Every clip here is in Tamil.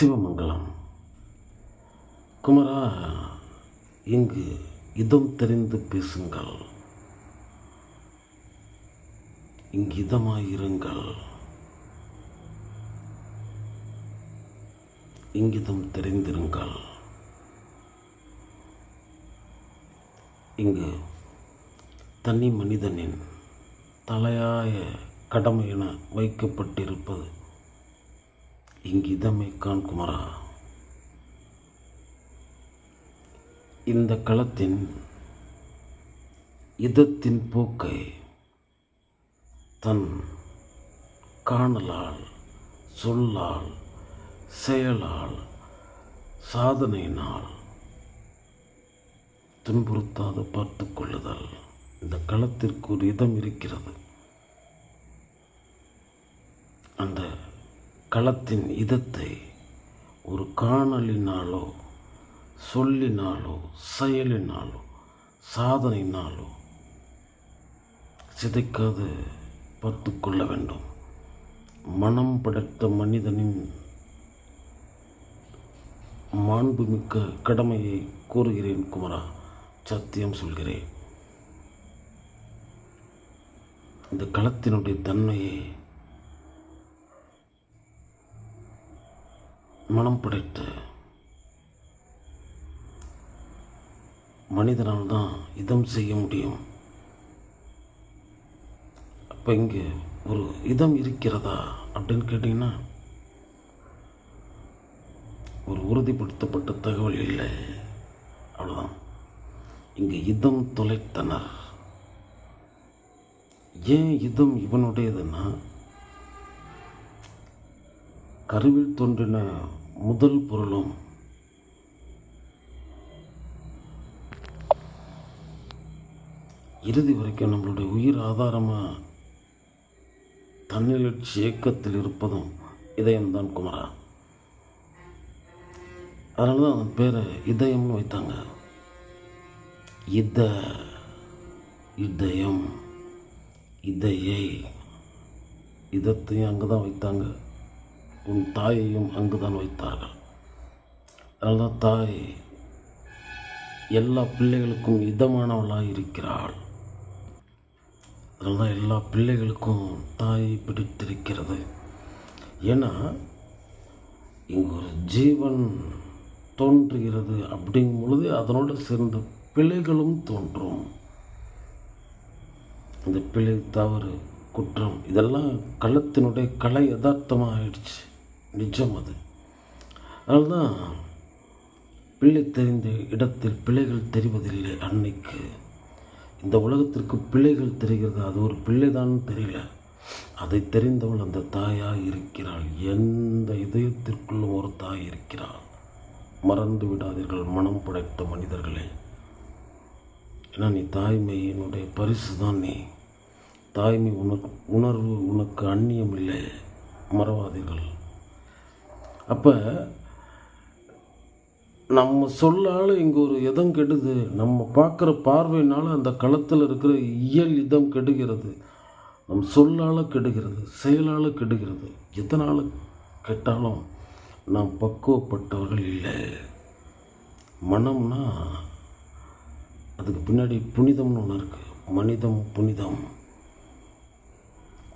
சிவமங்கலம். குமரா இங்கு இதம் தெரிந்து பேசுங்கள். இங்கு இதமாயிருங்கள். இங்கிதம் தெரிந்திருங்கள். இங்கு தனி மனிதனின் தலையாய கடமை என வைக்கப்பட்டிருப்பது இங்கு கான் குமரா இந்த களத்தின் இதத்தின் போக்கை தன் காணலால் சொல்லால் செயலால் சாதனையினால் துன்புறுத்தாது பார்த்து கொள்ளுதல். இந்த களத்திற்கு ஒரு இதம் இருக்கிறது. அந்த களத்தின் இதத்தை ஒரு காணலினாலோ சொல்லினாலோ செயலினாலோ சாதனையினாலோ சிதைக்காது பார்த்து கொள்ள வேண்டும். மனம் படைத்த மனிதனின் மாண்புமிக்க கடமையை கூறுகிறேன் குமரா. சத்தியம் சொல்கிறேன். இந்த களத்தினுடைய தன்மையை மனம் படைத்த மனிதனால் தான் இதம் செய்ய முடியும். அப்போ இங்கே ஒரு இதம் இருக்கிறதா அப்படின்னு கேட்டிங்கன்னா ஒரு உறுதிப்படுத்தப்பட்ட தகவல் இல்லை. அவ்வளோதான் இங்கே இதம் தொலைத்தனர். ஏன் இதம் இவனுடையதுன்னா கருவில் தோன்றின முதல் பொருளும் இறுதி வரைக்கும் நம்மளுடைய உயிர் ஆதாரமாக தன்னிலட்சி இயக்கத்தில் இருப்பதும் இதயம்தான் குமரா. அதனால தான் அந்த பேரை இதயம்னு வைத்தாங்க. இத இதயம் இதையை இதத்தையும் அங்கே தான் வைத்தாங்க. உன் தாயையும் அங்கு தான் வைத்தார்கள். அதனால தான் தாய் எல்லா பிள்ளைகளுக்கும் இதமானவளாக இருக்கிறாள். அதனால தான் எல்லா பிள்ளைகளுக்கும் தாயை பிடித்திருக்கிறது. ஏன்னா இங்கு ஒரு ஜீவன் தோன்றுகிறது அப்படிங்கும் பொழுது அதனோடு சேர்ந்த பிழைகளும் தோன்றும். இந்த பிழை தவறு குற்றம் இதெல்லாம் களத்தினுடைய கலை யதார்த்தமாக ஆயிடுச்சு நிஜம் அது. அதனால்தான் பிள்ளை தெரிந்த இடத்தில் பிழைகள் தெரிவதில்லை அன்னைக்கு. இந்த உலகத்திற்கு பிள்ளைகள் தெரிகிறது? அது ஒரு பிள்ளைதான் தெரியல. அதை தெரிந்தவள் அந்த தாயாக இருக்கிறாள். எந்த இதயத்திற்குள்ளும் ஒரு தாய் இருக்கிறாள். மறந்து விடாதீர்கள் மனம் படைத்த மனிதர்களே. ஏன்னா நீ தாய்மையினுடைய பரிசு தான் நீ. தாய்மை உனக்கு உணர்வு உனக்கு அந்நியம் இல்லை மறவாதீர்கள். அப்போ நம்ம சொல்லால் இங்கே ஒரு இதம் கெடுது. நம்ம பார்க்குற பார்வையினால் அந்த களத்தில் இருக்கிற இயல் இதம் கெடுகிறது. நம் சொல்லால் கெடுகிறது செயலால் கெடுகிறது. எதனால் கெட்டாலும் நாம் பக்குவப்பட்டவர்கள் இல்லை. மனம்னா அதுக்கு பின்னாடி புனிதம்னு ஒன்று இருக்குது மனிதம் புனிதம்.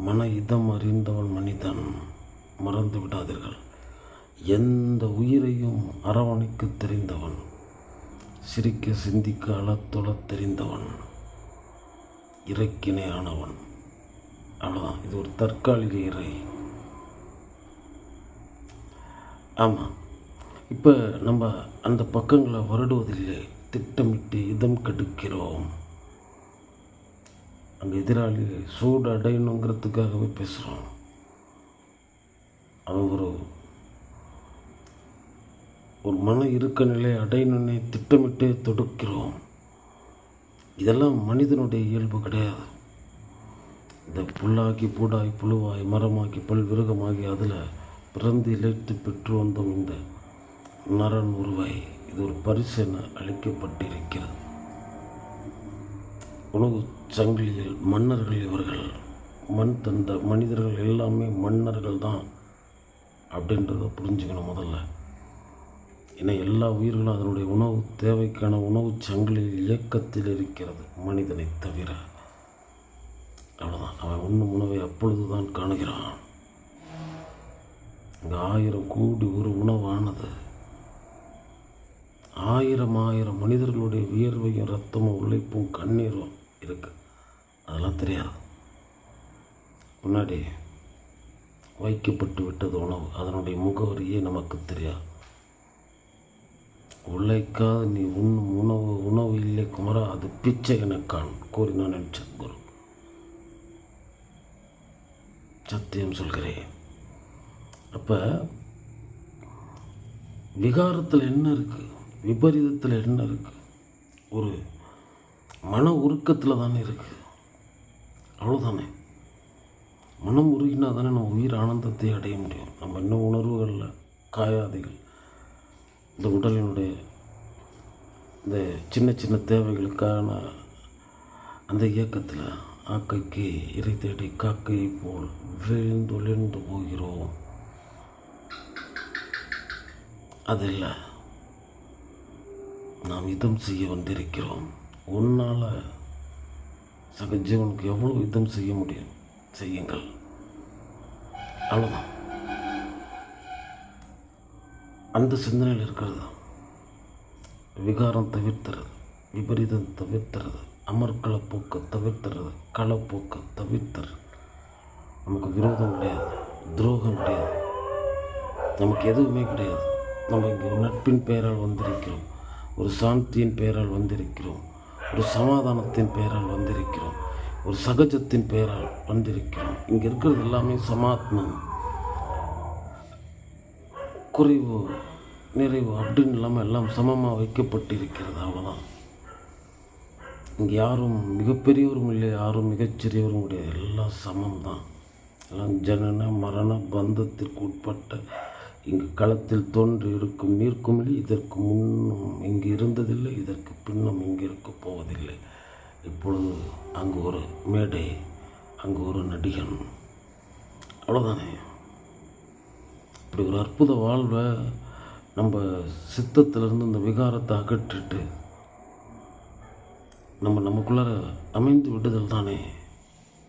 மன இதம் அறிந்தவன் மனிதன். மறந்து விடாதீர்கள். எந்த உயிரையும் அரவணைக்க தெரிந்தவன் சிரிக்க சிந்திக்க அளத்தொழத் தெரிந்தவன் இறைக்கினை ஆனவன். அவ்வளோதான் இது ஒரு தற்காலிக இறை. ஆமாம் இப்போ நம்ம அந்த பக்கங்களை வருடுவதில்லை. திட்டமிட்டு இதம் கெடுக்கிறோம். அங்கே எதிராளி சூடு அடையணுங்கிறதுக்காகவே பேசுகிறோம் அவன் ஒரு ஒரு மன இறுக்க நிலை அடையணுன்னே திட்டமிட்டே தொடுக்கிறோம். இதெல்லாம் மனிதனுடைய இயல்பு கிடையாது. இந்த புல்லாக்கி பூடாய் புழுவாய் மரமாக்கி பல்விருகமாகி அதில் பிறந்து இழைத்து பெற்று வந்தோம் இந்த நரன் உருவாய் இது ஒரு பரிசு என அளிக்கப்பட்டிருக்கிறது. உணவு சங்கிலியில் மன்னர்கள் இவர்கள். மண் தந்த மனிதர்கள் எல்லாமே மன்னர்கள் தான் அப்படின்றத புரிஞ்சுக்கணும் முதல்ல. என எல்லா உயிர்களும் அதனுடைய உணவு தேவைக்கான உணவு சங்கிலியில் இயக்கத்தில் இருக்கிறது. மனிதனை தவிர அவ்வளோதான் அவன் உண்ணும் உணவை அப்பொழுது தான் காணுகிறான். இங்கே ஆயிரம் கோடி ஒரு உணவானது. ஆயிரம் ஆயிரம் மனிதர்களுடைய வியர்வையும் ரத்தமும் உழைப்பும் கண்ணீரும் இருக்கு. அதெல்லாம் தெரியாது. முன்னாடி வைக்கப்பட்டு விட்டது உணவு. அதனுடைய முகவரியே நமக்கு தெரியாது. உழைக்காத நீ உண்ணும் உணவு உணவு இல்லை குமரா அது பிச்சை எனக்கான் கூறினான் என் சத்குரு சத்தியம் சொல்கிறேன். அப்போ விகாரத்தில் என்ன இருக்குது விபரீதத்தில் என்ன இருக்குது ஒரு மன உருக்கத்தில் தானே இருக்குது அவ்வளோதானே மனம் உருகினா தானே நம்ம உயிர் ஆனந்தத்தை அடைய முடியும். நம்ம இன்னும் உணர்வுகளில் காயாதிகள் இந்த உடலினுடைய இந்த சின்ன சின்ன தேவைகளுக்கான அந்த இயக்கத்தில் ஆக்கைக்கு இறை தேடி காக்கையை போல் விழுந்தொழிந்து போகிறோம். அதில்லை நாம் இதம் செய்ய வந்திருக்கிறோம். உன்னால் சக ஜீவனுக்கு எவ்வளோ இதம் செய்ய முடியும்? செய்யுங்கள். அவ்வளோதான் அந்த சிந்தனையில் இருக்கிறது விகாரம் தவிர்த்துறது விபரீதம் தவிர்த்துறது அமர்க்கள போக்கை தவிர்த்துறது களப்போக்க தவிர்த்துறது. நமக்கு விரோதம் கிடையாது துரோகம் கிடையாது. நமக்கு எதுவுமே கிடையாது. நம்ம இங்கே ஒரு நட்பின் பெயரால் வந்திருக்கிறோம் ஒரு சாந்தியின் பெயரால் வந்திருக்கிறோம் ஒரு சமாதானத்தின் பெயரால் வந்திருக்கிறோம் ஒரு சகஜத்தின் பெயரால் வந்திருக்கிறோம். இங்கே இருக்கிறது எல்லாமே சமாத்மம். குறைவு நிறைவு அப்படின்னு இல்லாமல் எல்லாம் சமமாக வைக்கப்பட்டு இருக்கிறது அவ்வளோதான் இங்கே யாரும் மிகப்பெரியவரும் இல்லை யாரும் மிகச்சிறியவரும் கிடையாது. எல்லாம் சமம் தான் எல்லாம் ஜனன மரண பந்தத்திற்கு உட்பட்ட இங்கு களத்தில் தோன்றி இருக்கும் நீர்க்குமிழி இதற்கு முன்னும் இங்கு இருந்ததில்லை இதற்கு பின்னும் இங்கு இருக்க போவதில்லை. இப்பொழுது அங்கு ஒரு மேடை அங்கு ஒரு நடிகன். அவ்வளோதானே இப்படி ஒரு அற்புத வாழ்வை நம்ம சித்தத்திலிருந்து இந்த விகாரத்தை அகற்றிட்டு நம்ம நமக்குள்ளார அமைந்து விடுதல் தானே?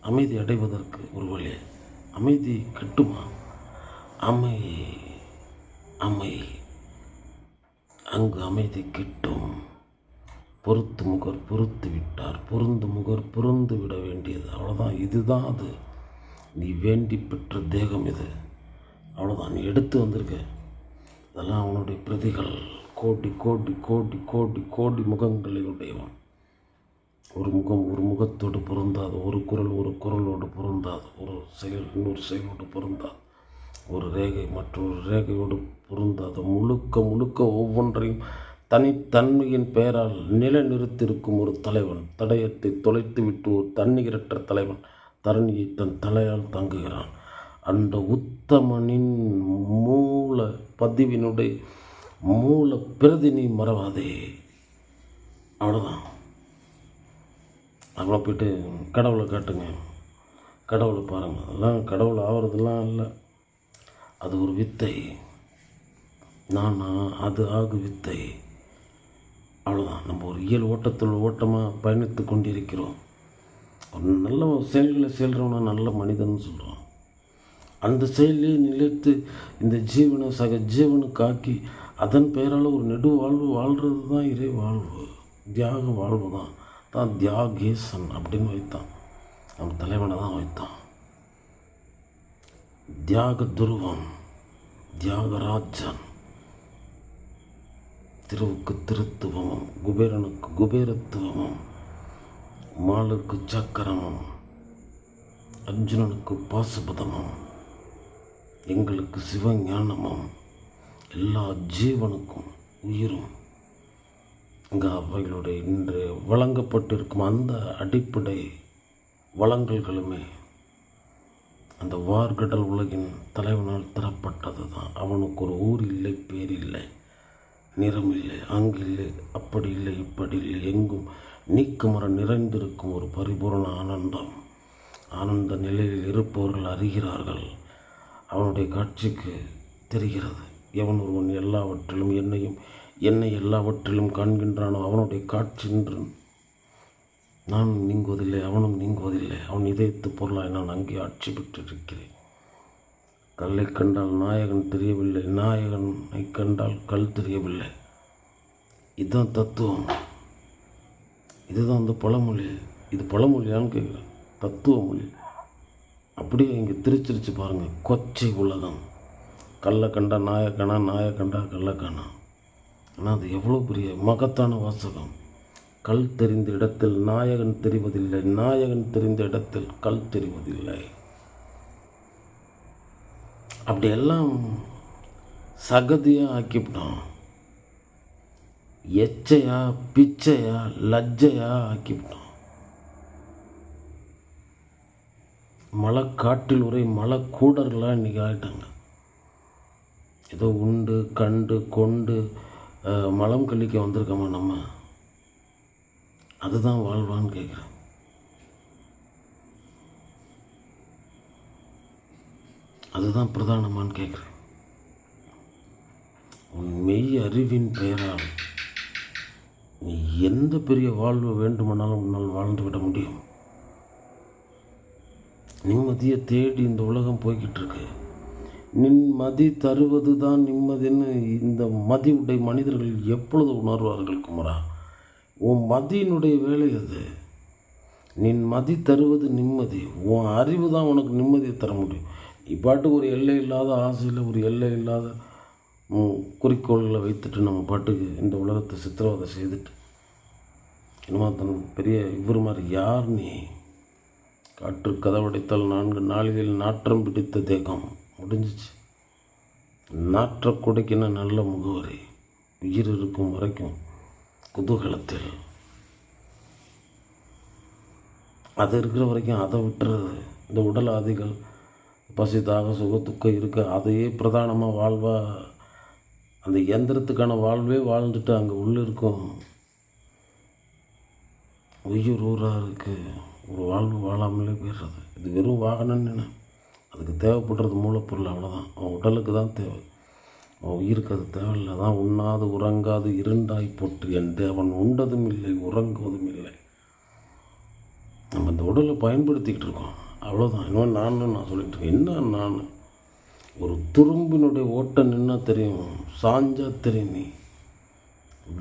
அமைதி அடைவதற்கு ஒரு வழி. அமைதி கட்டுமா? அமை அமை. அங்கு அமைதி கிட்டும். பொறுத்து முகர் பொறுத்து விட்டார். பொருந்து முகர் பொருந்து விட வேண்டியது. அவ்வளோதான் இதுதான் அது. நீ வேண்டி பெற்ற தேகம் இது. அவ்வளோதான் நீ எடுத்து வந்திருக்க. இதெல்லாம் அவனுடைய பிரதிகள். கோடி கோடி கோடி கோடி கோடி முகங்களை உடையவன். ஒரு முகம் ஒரு முகத்தோடு பொருந்தாது. ஒரு குரல் ஒரு குரலோடு பொருந்தாது. ஒரு செயல் இன்னொரு செயலோடு பொருந்தாது. ஒரு ரேகை மற்றொரு ரேகையோடு பொருந்தாது. முழுக்க முழுக்க ஒவ்வொன்றையும் தனித்தன்மையின் பெயரால் நிலைநிறுத்தியிருக்கும் ஒரு தலைவன். தடயத்தை தொலைத்து விட்டு ஒரு தண்ணீரற்ற தலைவன். தரணியை தன் தலையால் தங்குகிறான். அந்த உத்தமனின் மூல பதிவினுடைய மூல பிரதினி மறவாதே. அவ்வளோதான் அப்புறம் போயிட்டு கடவுளை காட்டுங்க. கடவுளை பாருங்கள் அதெல்லாம் கடவுள் ஆகிறதுலாம் இல்லை. அது ஒரு வித்தை. நானா அது ஆகு வித்தை. அவ்வளோதான் நம்ம ஒரு இயல் ஓட்டத்தில் ஓட்டமாக பயணித்து கொண்டிருக்கிறோம். ஒரு நல்ல செயல்களை செல்கிறவனா நல்ல மனிதன் சொல்கிறோம் அந்த செயலே நிலைத்து இந்த ஜீவனை சக ஜீவனுக்கு ஆக்கி அதன் பெயரால் ஒரு நெடு வாழ்வு வாழ்கிறது தான் இறை வாழ்வு. தியாக வாழ்வு தான் தான் தியாகேசன் அப்படின்னு வைத்தான். நம்ம தலைவனை தான் வைத்தான். தியாக துருவம் தியாகராஜன் திருவுக்கு திருத்துவமும் குபேரனுக்கு குபேரத்துவமும் மாலுக்கு சக்கரமும் அர்ஜுனனுக்கு பாசுபதமும் எங்களுக்கு சிவஞானமும் எல்லா ஜீவனுக்கும் உயிரும். இங்கே அவைகளுடைய இன்று வழங்கப்பட்டிருக்கும் அந்த அடிப்படை வளங்கல்களுமே அந்த வார்கடல் உலகின் தலைவனால் தரப்பட்டது தான் அவனுக்கு ஒரு ஊர் இல்லை பேர் இல்லை நிறம் இல்லை அங்கு இல்லை அப்படி இல்லை இப்படி இல்லை எங்கும் நீக்கமர நிறைந்திருக்கும் ஒரு பரிபூரண ஆனந்தம். ஆனந்த நிலையில் இருப்பவர்கள் அறிகிறார்கள். அவனுடைய காட்சிக்கு தெரிகிறது. எவன் ஒருவன் எல்லாவற்றிலும் என்னையும் என்னை எல்லாவற்றிலும் காண்கின்றானோ அவனுடைய காட்சி நின்று நான் நீங்குவதில்லை அவனும் நீங்குவதில்லை. அவன் இதயத்து பொருளாய் நான் அங்கே ஆட்சி பெற்றிருக்கிறேன். கல்லை கண்டால் நாயகன் தெரியவில்லை நாயகனை கண்டால் கல் தெரியவில்லை. இதுதான் தத்துவம். இதுதான் அந்த பழமொழி. இது பழமொழியான்னு கேட்குறேன். தத்துவ மொழி அப்படியே இங்கே திருச்சிருச்சு பாருங்கள் கொச்சை உலகம். கல்லை கண்டா நாயக்கணா நாயக்கண்டா கண்டா கள்ளக்கானா. ஆனால் அது எவ்வளோ பெரிய மகத்தான வாசகம். கல் தெரிந்த இடத்தில் நாயகன் தெரிவதில்லை. நாயகன் தெரிந்த இடத்தில் கல் தெரிவதில்லை. அப்படியெல்லாம் சகதியாக ஆக்கிவிட்டோம் எச்சையா பிச்சையா லஜ்ஜையா ஆக்கிவிட்டோம் மலைக்காட்டில் ஒரே மலைக்கூடர்களாக இன்றைக்கி ஆகிட்டாங்க ஏதோ உண்டு கண்டு கொண்டு மலம் கழிக்க வந்திருக்கோமா நம்ம? அதுதான் வாழ்வான்னு கேட்குறேன் அதுதான் பிரதானமான்னு கேட்குறேன் உன் மெய் அறிவின் பெயரால் நீ எந்த பெரிய வாழ்வு வேண்டுமானாலும் உன்னால் வாழ்ந்து விட முடியும். நிம்மதியை தேடி இந்த உலகம் போய்கிட்டு இருக்கு நிம்மதி தருவது தான் நிம்மதின்னு இந்த மதி உடைய மனிதர்கள் எப்பொழுது உணர்வார்கள் குமரா? உன் மதியினுடைய வேலை அது நின் மதி தருவது நிம்மதி. உன் அறிவு தான் உனக்கு நிம்மதியை தர முடியும். நீ பாட்டுக்கு ஒரு எல்லை இல்லாத ஆசையில் ஒரு எல்லை இல்லாத குறிக்கோள்களை வைத்துட்டு நம்ம பாட்டுக்கு இந்த உலகத்தை சித்திரவதை செய்துட்டு என்னமா தன் பெரிய இவர் மாதிரி யார் நீ? காற்று கதவடைத்தால் நான்கு நாளில் நாற்றம் பிடித்த தேகம். முடிஞ்சிச்சு. நாற்ற குடைக்கின நல்ல முகவரி. உயிர் இருக்கும் வரைக்கும் குதூகலத்தில். அது இருக்கிற வரைக்கும் அதை விட்டுறது. இந்த உடல் ஆதிகள் பசி தாக இருக்க அதையே பிரதானமாக வாழ்வா அந்த இயந்திரத்துக்கான வாழ்வே வாழ்ந்துட்டு அங்கே உள்ளிருக்கும் உயிர் ஊராக இருக்குது ஒரு வாழ்வு வாழாமலே போயிடுறது. இது வெறும் வாகனம்னு என்ன? அதுக்கு தேவைப்படுறது மூலப்பொருள் அவ்வளோதான் அவன் உடலுக்கு தான் தேவை. அவன் உயிருக்கு அது தேவையில்லை. தான் உண்ணாது உறங்காது இருண்டாய் போட்டு என் தேவன் உண்டதும் இல்லை உறங்குவதும் இல்லை. நம்ம இந்த உடலை பயன்படுத்திக்கிட்டு இருக்கோம். அவ்வளோதான் இன்னும் நான் நான் சொல்லிட்டு இருக்கேன். என்ன நான்? ஒரு துரும்பினுடைய ஓட்டம் நின்னா தெரியும். சாஞ்சா தெரியும் நீ.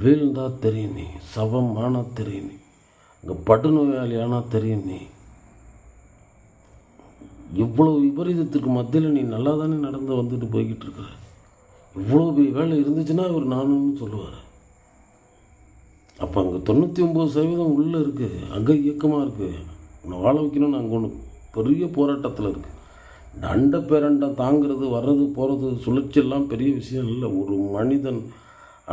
வீழ்ந்தா தெரியும் நீ. சவமான தெரியும் நீ. இங்கே படு ஆனால் தெரியும் நீ. இவ்வளோ விபரீதத்துக்கு மத்தியில் நீ நல்லா தானே நடந்து வந்துட்டு போய்கிட்டு இருக்கிற இவ்வளோ பெரிய வேலை இருந்துச்சுன்னா அவர் நானும்னு சொல்லுவார். அப்போ அங்கே தொண்ணூற்றி ஒம்பது சதவீதம் உள்ளே இருக்குது அங்கே இயக்கமாக இருக்குது உன்னை வாழ வைக்கணும்னு அங்கே ஒன்று பெரிய போராட்டத்தில் இருக்குது இந்த பேரண்டை பேரண்டம் தாங்கிறது வர்றது போகிறது சுழற்சியெல்லாம் பெரிய விஷயம் இல்லை. ஒரு மனிதன்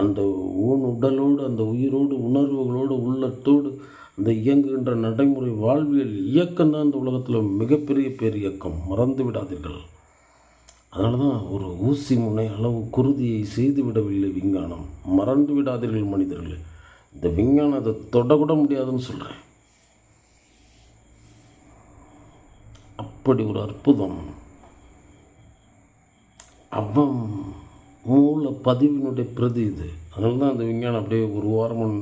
அந்த ஊன் உடலோடு அந்த உயிரோடு உணர்வுகளோடு உள்ளத்தோடு அந்த இயங்குகின்ற நடைமுறை வாழ்வியல் இயக்கம் தான் இந்த உலகத்தில் மிகப்பெரிய பேர் இயக்கம் மறந்து விடாதீர்கள். அதனால தான் ஒரு ஊசி முனை அளவு குருதியை செய்து விடவில்லை விஞ்ஞானம். மறந்து விடாதீர்கள் மனிதர்களே. இந்த விஞ்ஞானம் அதை தொடக்கூட முடியாதுன்னு சொல்கிறேன் அப்படி ஒரு அற்புதம். அவன் மூல பதிவினுடைய பிரதி இது. அதனால தான் அந்த விஞ்ஞானம் அப்படியே ஒரு வாரம்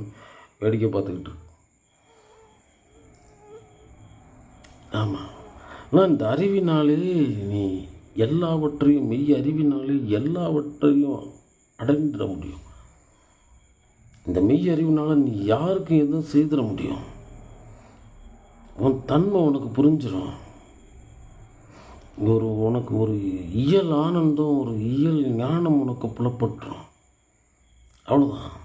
வேடிக்கை பார்த்துக்கிட்டு இருக்கு. ஆமாம் ஆனால் இந்த அறிவினாலே நீ எல்லாவற்றையும் மெய் அறிவினாலே எல்லாவற்றையும் அடைந்துட முடியும். இந்த மெய் அறிவினால நீ யாருக்கும் எதுவும் செய்திட முடியும். உன் தன்மை உனக்கு புரிஞ்சிடும். ஒரு உனக்கு ஒரு இயல் ஆனந்தம் ஒரு இயல் ஞானம் உனக்கு புலப்பட்டுரும். அவ்வளோதான்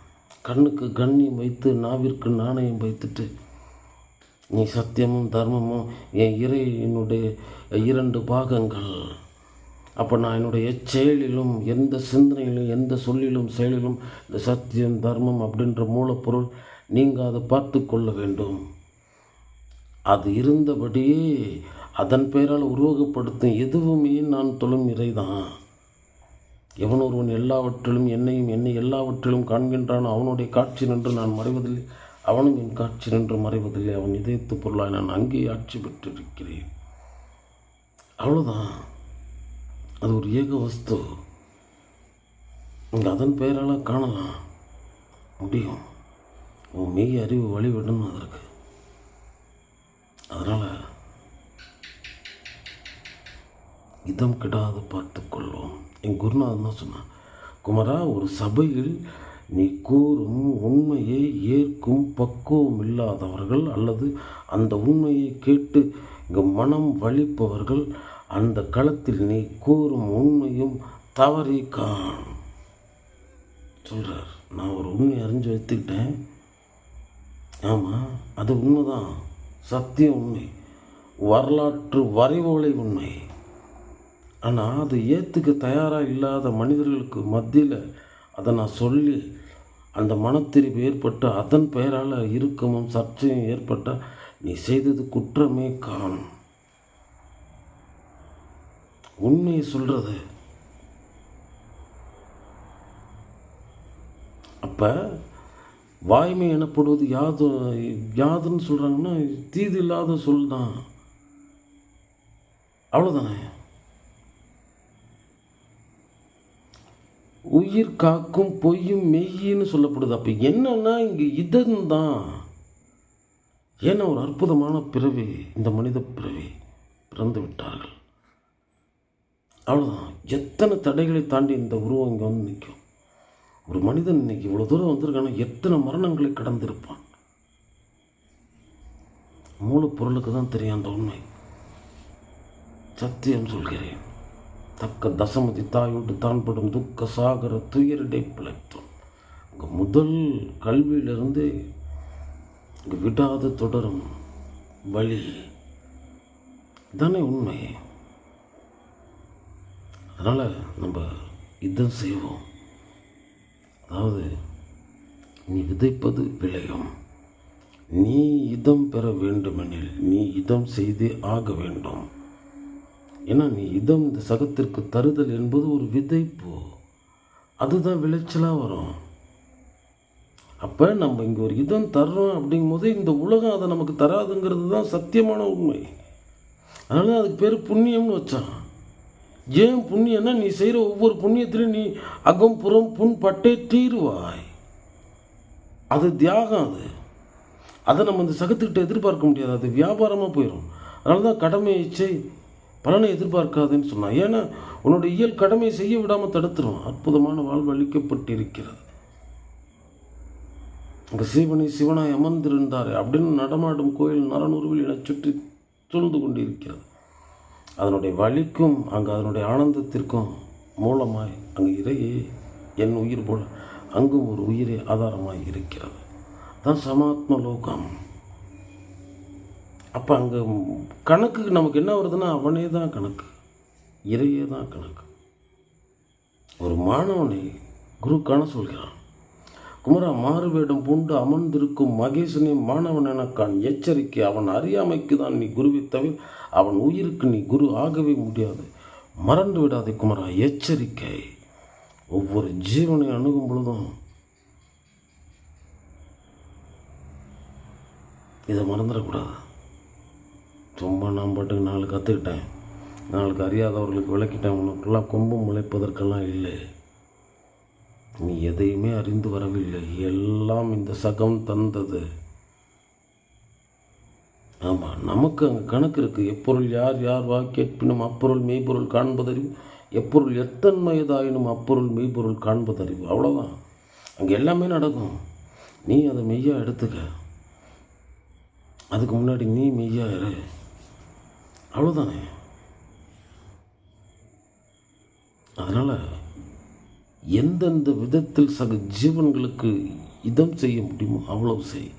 கண்ணுக்கு கண்ணியம் வைத்து நாவிற்கு நாணயம் வைத்துட்டு நீ சத்தியமும் தர்மமும் என் இறையினுடைய இரண்டு பாகங்கள். அப்போ நான் என்னுடைய செயலிலும் எந்த சிந்தனையிலும் எந்த சொல்லிலும் செயலிலும் இந்த சத்தியம் தர்மம் அப்படின்ற மூலப்பொருள் நீங்கள் அதை பார்த்து கொள்ள வேண்டும். அது இருந்தபடியே அதன் பெயரால் உருவகப்படுத்தும் எதுவுமே நான் தொழும் இறைதான். எவன் ஒருவன் எல்லாவற்றிலும் என்னையும் என்னை எல்லாவற்றிலும் காண்கின்றான் அவனுடைய காட்சி நின்று நான் மறைவதில்லை. அவனும் என் காட்சி நின்று மறைவதில்லை. அவன் இதயத்து பொருளாய் நான் அங்கே ஆட்சி பெற்றிருக்கிறேன். அவ்வளோதான் அது ஒரு ஏக வஸ்து. இங்கே அதன் பெயரால் காணலாம். முடியும். உன் மெய் அறிவு வழிவிடணும் அதற்கு. அதனால் இதம் கெடாது பார்த்துக்கொள்வோம். என் குருநாதன் தான் சொன்னான் குமரா ஒரு சபையில் நீ கூறும் உண்மையை ஏற்கும் பக்குவம் இல்லாதவர்கள் அல்லது அந்த உண்மையை கேட்டு இங்கு மனம் வலிப்பவர்கள் அந்த களத்தில் நீ கூறும் உண்மையும் தவறி சொல்கிறார் நான் ஒரு உண்மை அறிஞ்சு வைத்துக்கிட்டேன். ஆமாம் அது உண்மைதான். சத்திய உண்மை. வரலாற்று வரைவோலை உண்மை. ஆனால் அது ஏற்றுக்க தயாராக இல்லாத மனிதர்களுக்கு மத்தியில் அதை நான் சொல்லி அந்த மனத்திரிவு ஏற்பட்டு அதன் பெயரால் இறுக்கமும் சர்ச்சையும் ஏற்பட்டால் நீ செய்தது குற்றமே காணும். உண்மையை சொல்கிறது அப்போ வாய்மை எனப்படுவது யாது யாதுன்னு சொல்கிறாங்கன்னா தீது இல்லாத சொல் தான் அவ்வளோதானே உயிர் காக்கும் பொய்யும் மெய்யின்னு சொல்லப்படுது. அப்போ என்னன்னா இங்கே இதன் தான் ஏன்னா ஒரு அற்புதமான பிறவி இந்த மனித பிறவி பிறந்து விட்டார்கள்? அவ்வளோதான் எத்தனை தடைகளை தாண்டி இந்த உருவம் இங்கே வந்து நிற்கும்? ஒரு மனிதன் இன்னைக்கு இவ்வளோ தூரம் வந்திருக்கானா எத்தனை மரணங்களை கடந்திருப்பான்? மூலப்பொருளுக்கு தான் தெரியும் அந்த உண்மை. சத்தியம் சொல்கிறேன். தக்க தசமதி தாயோடு தான்படும் துக்க சாகர துயரிடை பிழைத்தோம். அங்கே முதல் கல்வியிலிருந்து இங்கே விடாது தொடரும் வழி. தானே உண்மை. அதனால் நம்ம இதம் செய்வோம். அதாவது நீ விதைப்பது விளையும். நீ இதம் பெற வேண்டுமெனில் நீ இதம் செய்தே ஆக வேண்டும். ஏன்னா நீ இதம் இந்த சகத்திற்கு தருதல் என்பது ஒரு விதைப்பு. அதுதான் விளைச்சலாக வரும். அப்போ நம்ம இங்கே ஒரு இதம் தர்றோம் அப்படிங்கும்போது இந்த உலகம் அதை நமக்கு தராதுங்கிறது தான் சத்தியமான உண்மை. அதனால அதுக்கு பேர் புண்ணியம்னு வச்சான். ஏன் புண்ணியம்னா நீ செய்கிற ஒவ்வொரு புண்ணியத்திலும் நீ அகம் புறம் புண் பட்டே தீருவாய். அது தியாகம் அது. அதை நம்ம இந்த சகத்துக்கிட்ட எதிர்பார்க்க முடியாது. அது வியாபாரமாக போயிடும் அதனால தான் கடமை இச்சை பலனை எதிர்பார்க்காதுன்னு சொன்னான் ஏன்னா உன்னோட இயல் கடமையை செய்ய விடாமல் தடுத்துரும். அற்புதமான வாழ்வு அளிக்கப்பட்டிருக்கிறது. அங்கே சிவனை சிவனாய் அமர்ந்திருந்தார் அப்படின்னு நடமாடும் கோயில் நரநுருவில் என சுற்றி சூழ்ந்து கொண்டிருக்கிறது. அதனுடைய வலிக்கும் அங்கே அதனுடைய ஆனந்தத்திற்கும் மூலமாய் அங்கே இறையே என் உயிர் போல அங்கும் ஒரு உயிரே ஆதாரமாய் இருக்கிறது. தான் சமாத்ம லோகம். அப்போ அங்கே கணக்குக்கு நமக்கு என்ன வருதுன்னா அவனே தான் கணக்கு இறையே தான் கணக்கு. ஒரு மாணவனை குரு காண சொல்கிறான். குமரா மாறுவேடம் பூண்டு அமர்ந்திருக்கும் மகேசனே மாணவன் எனக்கான் எச்சரிக்கை. அவன் அறியாமைக்கு தான் நீ குருவை தவிர அவன் உயிருக்கு நீ குரு ஆகவே முடியாது. மறந்து விடாதே குமரா எச்சரிக்கை. ஒவ்வொரு ஜீவனை அணுகும் பொழுதும் இதை மறந்துடக்கூடாது. சும்மா நான் பாட்டுக்கு நாலு கற்றுக்கிட்டேன் நாளுக்கு அறியாதவர்களுக்கு விளக்கிட்டேன். உனக்கெல்லாம் கொம்பு முளைப்பதற்கெல்லாம் இல்லை. நீ எதையுமே அறிந்து வரவில்லை. எல்லாம் இந்த சகம் தந்தது. ஆமாம் நமக்கு அங்கே கணக்கு இருக்குது எப்பொருள் யார் யார் வா கேட்பினும் அப்பொருள் மெய்ப்பொருள் காண்பதறிவு. எப்பொருள் எத்தன்மையதாயினும் அப்பொருள் மெய்ப்பொருள் காண்பதறிவு. அவ்வளோதான் அங்கே எல்லாமே நடக்கும். நீ அதை மெய்யாக எடுத்துக்க. அதுக்கு முன்னாடி நீ மெய்யா இரு. அவ்வளோதானே அதனால் எந்தெந்த விதத்தில் சக ஜீவன்களுக்கு இதம் செய்ய முடியுமோ அவ்வளவு செய்.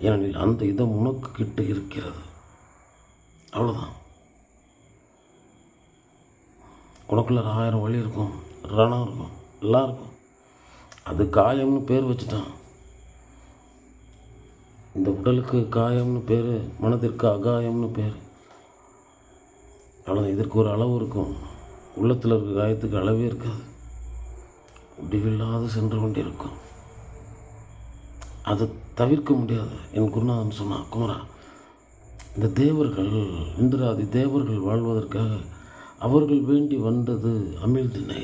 ஏனெனில் அந்த இதம் உனக்கு கிட்ட இருக்கிறது. அவ்வளோதான் உனக்குள்ள ஆயிரம் வழி இருக்கும் ரணம் இருக்கும் எல்லாம் இருக்கும். அது காயம்னு பேர் வச்சுட்டான். இந்த உடலுக்கு காயம்னு பேர் மனதிற்கு அகாயம்னு பேர். ஆனால் இதற்கு ஒரு அளவு இருக்கும். உள்ளத்தில் இருக்க காயத்துக்கு அளவே இருக்காது. முடிவில்லாது சென்று கொண்டிருக்கும். அதை தவிர்க்க முடியாது என் குருநாதன் சொன்னான். குமரா இந்த தேவர்கள் இந்திராதி தேவர்கள் வாழ்வதற்காக அவர்கள் வேண்டி வந்தது அமிழ்தினை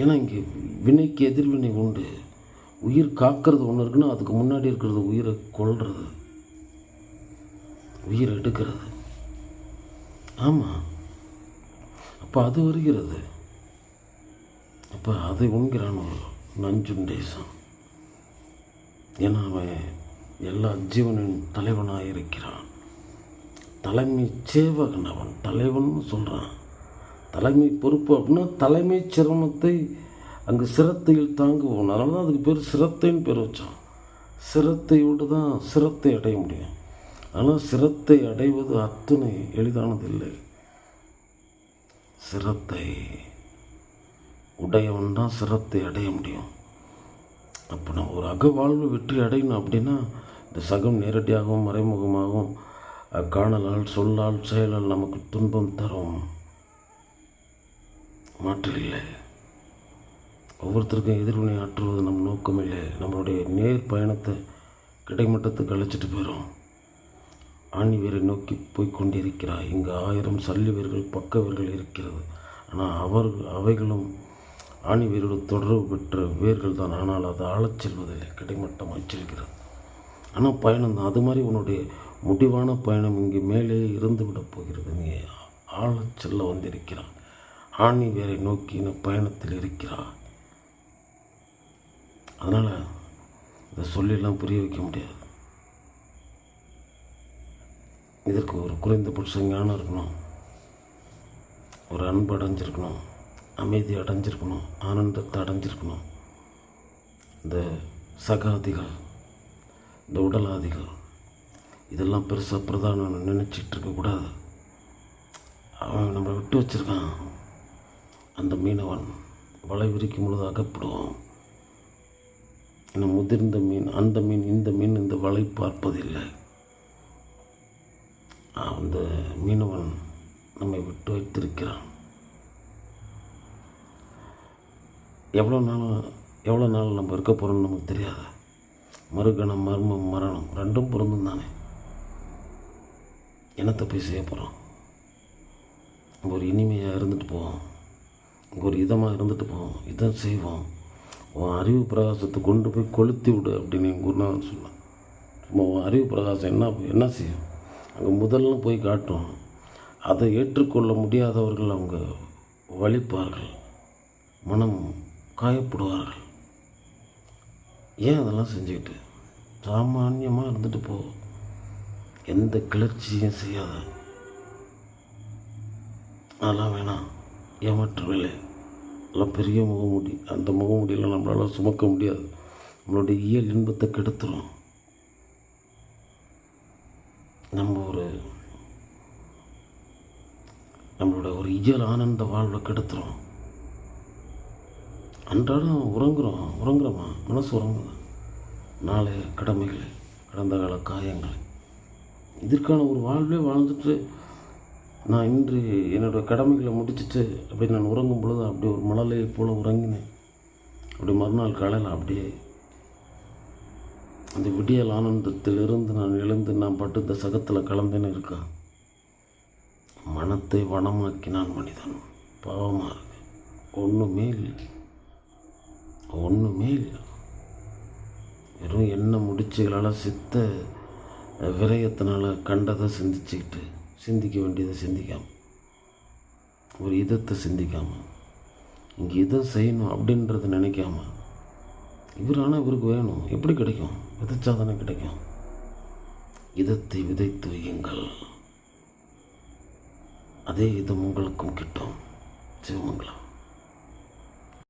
ஏன்னா இங்கே வினைக்கு எதிர்வினை உண்டு. உயிர் காக்கிறது ஒன்று இருக்குன்னா அதுக்கு முன்னாடி இருக்கிறது உயிரை கொள்வது உயிர் எடுக்கிறது. ஆமாம் அப்போ அது வருகிறது. அப்போ அதை உண்கிறான் ஒரு நஞ்சுண்டேசன் ஏன்னா அவன் எல்லா ஜீவனின் தலைவனாக இருக்கிறான். தலைமை சேவகன் அவன் தலைவன் சொல்கிறான் தலைமை பொறுப்பு அப்படின்னா தலைமை சிரமத்தை அங்கு சிரத்தையில் தாங்குவோம். அதனால தான் அதுக்கு பேர் சிரத்தைன்னு பேர் வச்சான். சிரத்தையோடு தான் சிரத்தை அடைய முடியும். ஆனால் சிரத்தை அடைவது அத்தனை எளிதானது இல்லை சிரத்தை உடையவன் தான் சிரத்தை அடைய முடியும். அப்போ நம்ம ஒரு அகவாழ்வு வெற்றி அடையணும் அப்படின்னா இந்த சகம் நேரடியாகவும் மறைமுகமாகவும் அக்காணலால் சொல்லால் செயலால் நமக்கு துன்பம் தரும். மாற்று இல்லை. ஒவ்வொருத்தருக்கும் எதிர்வினை ஆற்றுவது நம் நோக்கம் இல்லை நம்மளுடைய நேர் பயணத்தை கிடைமட்டத்துக்கு அழைச்சிட்டு போயிடும் ஆணி வேரை நோக்கி போய்கொண்டிருக்கிறாய் இங்கு ஆயிரம் சல்லி வேர்கள் இருக்கிறது. ஆனால் அவர் அவைகளும் ஆணிவேரோடு தொடர்பு பெற்ற வேர்கள் தான். ஆனால் அது ஆழச் செல்வதில்லை கிடைமட்டமாக செல்கிறது ஆனால் பயணம் தான். அது மாதிரி உன்னுடைய முடிவான பயணம் இங்கே மேலே இருந்து விடப் போகிறது. நீ ஆழச் செல்ல வந்திருக்கிறான் ஆணி வேரை நோக்கி பயணத்தில் இருக்கிறாய். அதனால் இதை சொல்லிலாம் புரிய வைக்க முடியாது. இதற்கு ஒரு குறைந்தபட்ச ஞானம் இருக்கணும். ஒரு அன்பு அடைஞ்சிருக்கணும். அமைதி அடைஞ்சிருக்கணும். ஆனந்தத்தை அடைஞ்சிருக்கணும். இந்த சகாதிகள் இந்த உடலாதிகள் இதெல்லாம் பெருசாக பிரதானம் நினச்சிட்டு இருக்கக்கூடாது அவன் நம்மளை விட்டு வச்சிருக்கான். அந்த மீனவன் வலை விரிக்கும் பொழுது அகப்படுவான். இன்னும் முதிர்ந்த மீன் அந்த மீன் இந்த மீன் இந்த வலை பார்ப்பதில்லை. அந்த மீனவன் நம்மை விட்டு வைத்திருக்கிறான். எவ்வளோ நாள் எவ்வளோ நாள் நம்ம இருக்க போகிறோம்னு நமக்கு தெரியாது? மறுகணம் மர்மம் மரணம் ரெண்டும் பொருந்தும் தானே. என்னத்தை போய் செய்ய போகிறோம் ஒரு இனிமையாக இருந்துட்டு போவோம். ஒரு இதமாக இருந்துட்டு போவோம். இதை செய்வோம். உன் அறிவு பிரகாசத்தை கொண்டு போய் கொளுத்தி விடு அப்படின்னு என் குருநாதன் சொன்னான் சும்மா உன் அறிவு பிரகாசம் என்ன என்ன செய்யும்? அங்கே முதல்ல போய் காட்டும். அதை ஏற்றுக்கொள்ள முடியாதவர்கள் அவங்க வலிப்பார்கள். மனம் காயப்படுவார்கள். ஏன் அதெல்லாம் செஞ்சுக்கிட்டு? சாமானியமாக இருந்துட்டு போ. எந்த கிளர்ச்சியும் செய்யாத. அதெல்லாம் வேணாம். ஏமாற்று வேலை எல்லாம் பெரிய முகமூடி. அந்த முகமூடியெல்லாம் நம்மளால் சுமக்க முடியாது. நம்மளுடைய இயல் இன்பத்தை கெடுத்துரும். நம்ம ஒரு நம்மளோட ஒரு இயல் ஆனந்த வாழ்வை கெடுத்துரும். அன்றாடம் உறங்குறோம் உறங்குறோமா? மனசு உறங்குது? நாளைய கடமைகள் கடந்த கால காயங்கள். இதற்கான ஒரு வாழ்வே வாழ்ந்துட்டு நான் இன்று என்னோடய கடமைகளை முடிச்சுட்டு அப்படி நான் உறங்கும் பொழுது அப்படியே ஒரு மழலை போல் உறங்கினேன். அப்படி மறுநாள் காலையில் அப்படியே அந்த விடியல் ஆனந்தத்திலிருந்து நான் எழுந்து நான் பட்டு இந்த சகத்தில் கலந்தேன்னு இருக்கா? மனத்தை வனமாக்கினான் மனிதன். பாவமாக இருக்கு. ஒன்றுமே இல்லை. ஒன்றுமே இல்லை. வெறும் எண்ணெய் முடிச்சுகளால் சித்த விரயத்தினால் கண்டதை சிந்திச்சுக்கிட்டு சிந்திக்க வேண்டியதை சிந்திக்காம. ஒரு இதத்தை சிந்திக்காம. இங்கே இதை செய்யணும் அப்படின்றத நினைக்காம. இவர் ஆனால் இவருக்கு வேணும். எப்படி கிடைக்கும்? விதைச்சா தானே கிடைக்கும். இதத்தை விதைத்து வையுங்கள். அதே இதம் உங்களுக்கும் கிட்டும். சிவமங்கலம்.